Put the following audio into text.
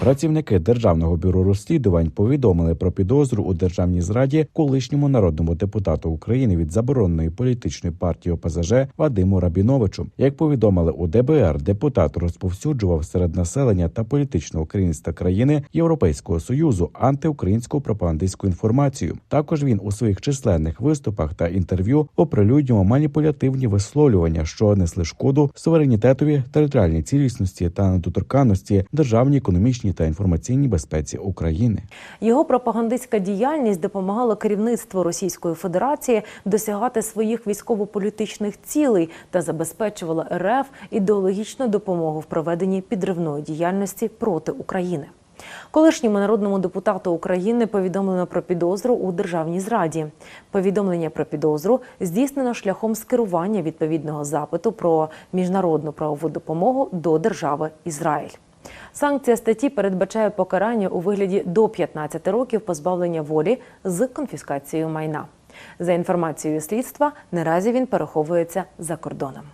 Працівники державного бюро розслідувань повідомили про підозру у державній зраді колишньому народному депутату України від забороненої політичної партії ОПЗЖ Вадиму Рабіновичу. Як повідомили у ДБР, депутат розповсюджував серед населення та політичного керівництва країни Європейського союзу антиукраїнську пропагандистську інформацію. Також він у своїх численних виступах та інтерв'ю оприлюднював маніпулятивні висловлювання, що несли шкоду суверенітетові, територіальній цілісності та недоторканності державній та інформаційній безпеці України. Його пропагандистська діяльність допомагала керівництву Російської Федерації досягати своїх військово-політичних цілей та забезпечувала РФ ідеологічну допомогу в проведенні підривної діяльності проти України. Колишньому народному депутату України повідомлено про підозру у державній зраді. Повідомлення про підозру здійснено шляхом скерування відповідного запиту про міжнародну правову допомогу до держави Ізраїль. Санкція статті передбачає покарання у вигляді до 15 років позбавлення волі з конфіскацією майна. За інформацією слідства, наразі він переховується за кордоном.